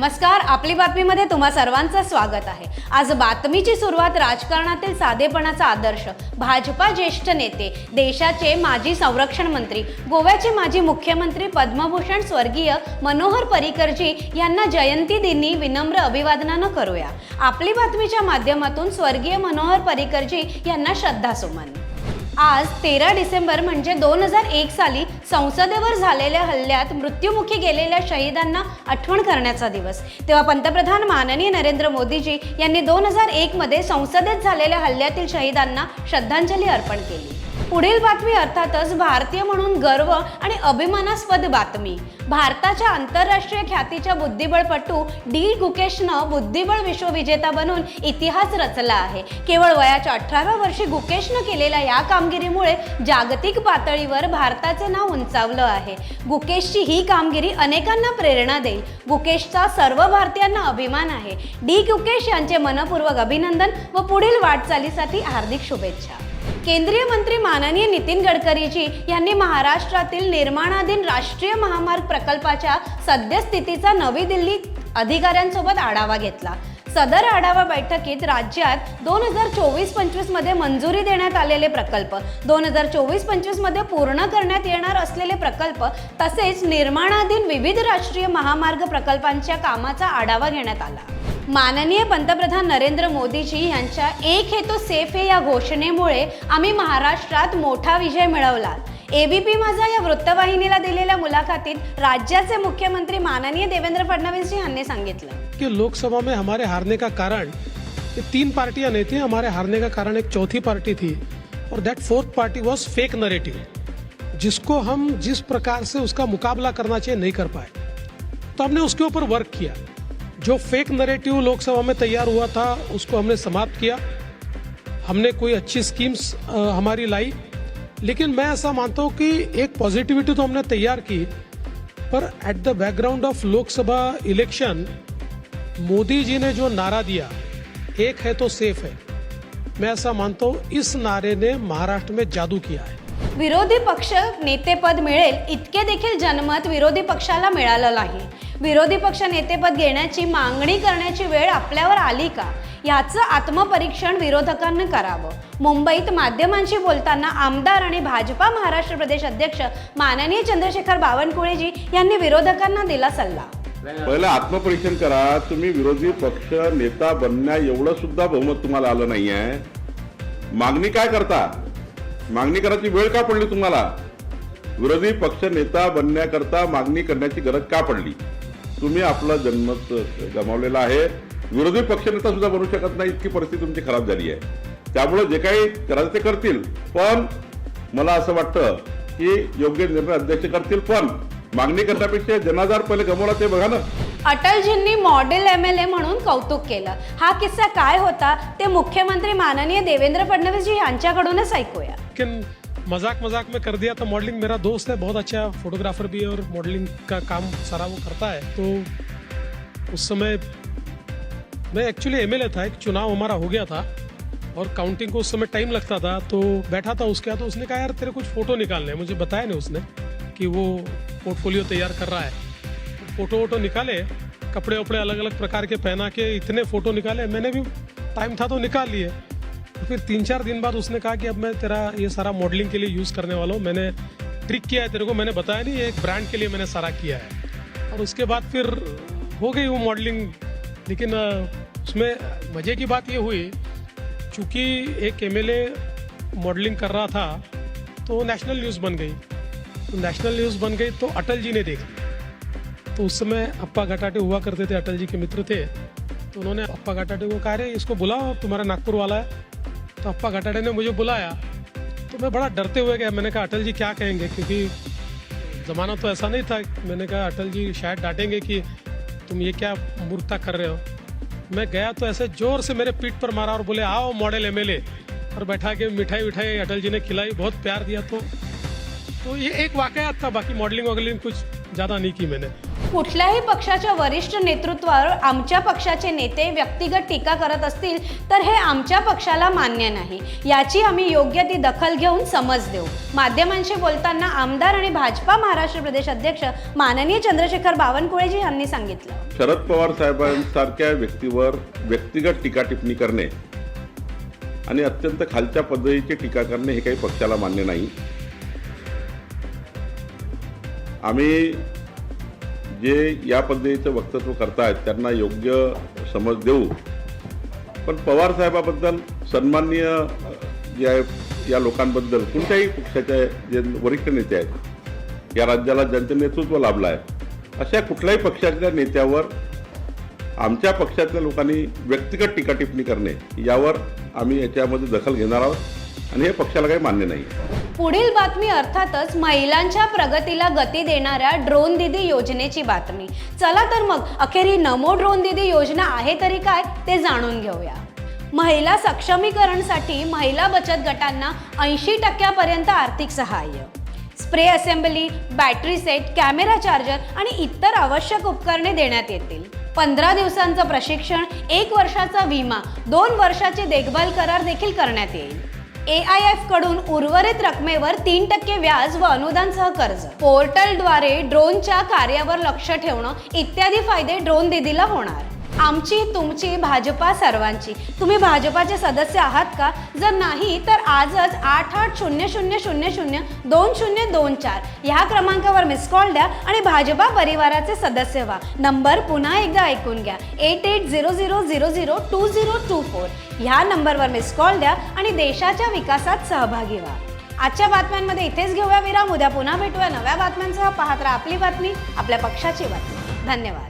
नमस्कार आपली बातमीमध्ये तुम्हा सर्वांचं स्वागत आहे. आज बातमीची सुरुवात राजकारणातील साधेपणाचा आदर्श भाजपा ज्येष्ठ नेते देशाचे माजी संरक्षण मंत्री गोव्याचे माजी मुख्यमंत्री पद्मभूषण स्वर्गीय मनोहर पर्रिकरजी यांना जयंती दिनी विनम्र अभिवादनानं करूया. आपली बातमीच्या माध्यमातून स्वर्गीय मनोहर पर्रिकरजी यांना श्रद्धासुमन. आज तेरा डिसेंबर म्हणजे दोन हजार एक साली संसदेवर झालेल्या हल्ल्यात मृत्युमुखी गेलेल्या शहीदांना आठवण करण्याचा दिवस. तेव्हा पंतप्रधान माननीय नरेंद्र मोदीजी यांनी दोन हजार एकमध्ये संसदेत झालेल्या हल्ल्यातील शहीदांना श्रद्धांजली अर्पण केली. पुढील बातमी अर्थातच भारतीय म्हणून गर्व आणि अभिमानास्पद बातमी. भारताच्या आंतरराष्ट्रीय ख्यातीच्या बुद्धिबळपटू डी. गुकेशनं बुद्धिबळ विश्वविजेता बनून इतिहास रचला आहे. केवळ वयाच्या अठराव्या वर्षी गुकेशनं केलेल्या या कामगिरीमुळे जागतिक पातळीवर भारताचे नाव उंचावलं आहे. गुकेशची ही कामगिरी अनेकांना प्रेरणा देईल. गुकेशचा सर्व भारतीयांना अभिमान आहे. डी. गुकेश यांचे मनपूर्वक अभिनंदन व पुढील वाटचालीसाठी हार्दिक शुभेच्छा. केंद्रीय मंत्री माननीय नितीन गडकरीजी यांनी महाराष्ट्रातील निर्माणाधीन राष्ट्रीय महामार्ग प्रकल्पाच्या सद्यस्थितीचा नवी दिल्ली अधिकाऱ्यांसोबत आढावा घेतला. सदर आढावा बैठकीत राज्यात दोन हजार चोवीस पंचवीसमध्ये मंजुरी देण्यात आलेले प्रकल्प दोन हजार चोवीस पंचवीसमध्ये पूर्ण करण्यात येणार असलेले प्रकल्प तसेच निर्माणाधीन विविध राष्ट्रीय महामार्ग प्रकल्पांच्या कामाचा आढावा घेण्यात आला. माननीय पंतप्रधान नरेंद्र मोदीजी यांच्या एक हेतू सेफ हे या घोषणेमुळे आम्ही महाराष्ट्रात मोठा विजय मिळवला. एबीपी माझा या वृत्तवाहिनीला दिलेल्या मुलाखतीत राज्याचे मुख्यमंत्री माननीय देवेंद्र फडणवीस जी यांनी सांगितलं. कि लोकसभा में हमारे हारने का कारण ये तीन पार्टियां नहीं थी हमारे हारने का कारण एक चौथी पार्टी थी और that fourth party was fake narrative जिसको हम जिस प्रकार से उसका मुकाबला करना चाहिए नहीं कर पाए। तो हमने उसके ऊपर वर्क किया। जो फेक नरेटिव लोकसभा में तैयार हुआ था उसको हमने समाप्त किया। हमने कोई अच्छी स्कीम्स हमारी लाई। लेकिन मैं ऐसा मानता हूँ कि एक पॉजिटिविटी तो हमने तैयार की पर at the background of Lok Sabha election Modi ji ने जो नारा दिया एक है तो सेफ है। मैं ऐसा मानता हूँ इस नारे ने महाराष्ट्र में जादू किया है। विरोधी पक्ष नेतेपद मिळेल इतके देखील जनमत विरोधी पक्षाला मिळालं नाही. विरोधी पक्ष नेतेपद घेण्याची मागणी करण्याची वेळ आपल्यावर आली का? याचं आत्मपरीक्षण विरोधकांनी करावं. मुंबईत माध्यमांशी बोलताना आमदार आणि भाजपा महाराष्ट्र प्रदेश अध्यक्ष माननीय चंद्रशेखर बावनकुळेजी यांनी विरोधकांना दिला सल्ला. पहिलं आत्मपरीक्षण करा. तुम्ही विरोधी पक्ष नेता बनण्या एवढं सुद्धा बहुमत तुम्हाला आलं नाहीये. मागणी काय करता? मागणी करायची वेळ का पडली तुम्हाला? विरोधी पक्ष नेता बनण्याकरता मागणी करण्याची गरज का पडली? तुम्ही आपला जन्मत गमावलेला आहे. विरोधी पक्षनेता सुद्धा बनू शकत नाही इतकी परिस्थिती तुमची खराब झाली आहे. त्यामुळे जे काही करायचं ते करतील पण मला असं वाटतं की योग्य निर्णय अध्यक्ष करतील पण मागणी करण्यापेक्षा जनाधार पहिले गमावला ते बघा ना. अटलजींनी मॉडेल एम एल ए म्हणून कौतुक केलं. हा किस्सा काय होता ते मुख्यमंत्री माननीय देवेंद्र फडणवीसजी यांच्याकडूनच ऐकूया. मज़ाक मज़ाक में कर दिया तो मॉडलिंग मेरा दोस्त है, बहुत अच्छा फोटोग्राफर भी है और मॉडलिंग का काम सारा वो करता है। तो उस समय मैं एक्चुअली एमएलए था, एक चुनाव हमारा हो गया था और काउंटिंग को उस समय टाइम लगता था तो बैठा था उसके तो उसने कहा, यार, तेरे कुछ फ़ोटो निकालने मुझे बताया नहीं उसने कि वो पोर्टफोलियो तैयार कर रहा है। फ़ोटो वोटो निकाले कपड़े वपड़े अलग अलग प्रकार के पहना के इतने फ़ोटो निकाले, मैंने भी टाइम था तो निकाल लिए। तो फिर तीन चार दिन बाद उसने कहा कि अब मैं तेरा ये सारा मॉडलिंग के लिए यूज़ करने वाला हूँ। मैंने ट्रिक किया है तेरे को, मैंने बताया नहीं एक ब्रांड के लिए मैंने सारा किया है। और उसके बाद फिर हो गई वो मॉडलिंग लेकिन उसमें मज़े की बात ये हुई, चूँकि एक एमएलए मॉडलिंग कर रहा था तो नेशनल न्यूज़ बन गई। तो नेशनल न्यूज़ बन गई तो अटल जी ने देख। ली तो उस समय अप्पा घटाटे हुआ करते थे, अटल जी के मित्र थे। तो उन्होंने अप्पा घटाटे को कहा रे इसको बुलाओ तुम्हारा नागपुर वाला है। तो अप्पा घटाटे ने मुझे बुलाया। तो मैं बड़ा डरते हुए गया। मैंने कहा, अटल जी, क्या कहेंगे? क्योंकि ज़माना तो ऐसा नहीं था। मैंने कहा, अटल जी, शायद डांटेंगे कि तुम ये क्या मूर्खता कर रहे हो? मैं गया तो ऐसे ज़ोर से मेरे पीठ पर मारा और बोले, आओ मॉडल एमएलए और बैठा के मिठाई विठाई अटल जी ने खिलाई, बहुत प्यार दिया तो। तो ये एक वाकयात था। बाकी मॉडलिंग वॉडलिंग कुछ ज़्यादा नहीं की मैंने। कुठल्याही पक्षाच्या वरिष्ठ नेतृत्वावर आमच्या पक्षाचे नेते व्यक्तिगत टीका करत असतील तर हे आमच्या पक्षाला मान्य नाही. याची आम्ही योग्य ती दखल घेऊन समज देऊ. माध्यमांशी बोलताना आमदार आणि भाजपा महाराष्ट्र प्रदेश अध्यक्ष माननीय चंद्रशेखर बावनकुळेजी यांनी सांगितलं. शरद पवार साहेबांसारख्या व्यक्तीवर व्यक्तिगत टीका टिप्पणी करणे आणि अत्यंत खालच्या पद्धतीची टीका करणे हे काही पक्षाला मान्य नाही. आम्ही जे या पद्धतीचं वक्तव्य करतायत त्यांना योग्य समज देऊ. पण पवार साहेबाबद्दल सन्माननीय जे आहे या लोकांबद्दल कोणत्याही पक्षाचे जे वरिष्ठ नेते आहेत या राज्याला ज्यांचं नेतृत्व लाभलं आहे अशा कुठल्याही पक्षाच्या नेत्यावर आमच्या पक्षातल्या लोकांनी व्यक्तिगत टीका टिप्पणी करणे यावर आम्ही याच्यामध्ये दखल घेणार आहोत. आणि हे पक्षाला काही मान्य नाही. पुढील बातमी अर्थातच महिलांच्या प्रगतीला गती देणाऱ्या ड्रोन दिदी योजनेची बातमी. चला तर मग अखेर ही नमो ड्रोन दिदी योजना आहे तरी काय ते जाणून घेऊया. महिला सक्षमीकरणसाठी महिला बचत गटांना ऐंशी टक्क्यापर्यंत आर्थिक सहाय्य. Spray assembly battery set camera charger आणि इतर आवश्यक उपकरणे देण्यात येतील. पंधरा दिवसांचं प्रशिक्षण एक वर्षाचा विमा दोन वर्षाची देखभाल करार देखील करण्यात येईल. ए आय एफकडून उर्वरित रकमेवर तीन टक्के व्याज व अनुदानसह कर्ज. पोर्टलद्वारे ड्रोनच्या कार्यावर लक्ष ठेवणं इत्यादी फायदे ड्रोन दिदीला होणार. आमची तुमची भाजपा सर्वांची. तुम्ही भाजपाचे सदस्य आहात का? जर नाही तर आजच आठ आठ शून्य शून्य शून्य शून्य दोन शून्य दोन चार ह्या क्रमांकावर मिस कॉल द्या आणि भाजपा परिवाराचे सदस्य व्हा. नंबर पुन्हा एकदा ऐकून घ्या. Eight eight zero zero zero zero two zero two four ह्या नंबरवर मिस कॉल द्या आणि देशाच्या विकासात सहभागी व्हा. आजच्या बातम्यांमध्ये इथेच घेऊया विराम. उद्या पुन्हा भेटूया नव्या बातम्यांसह. पाहत राहा आपली बातमी आपल्या पक्षाची बातमी. धन्यवाद.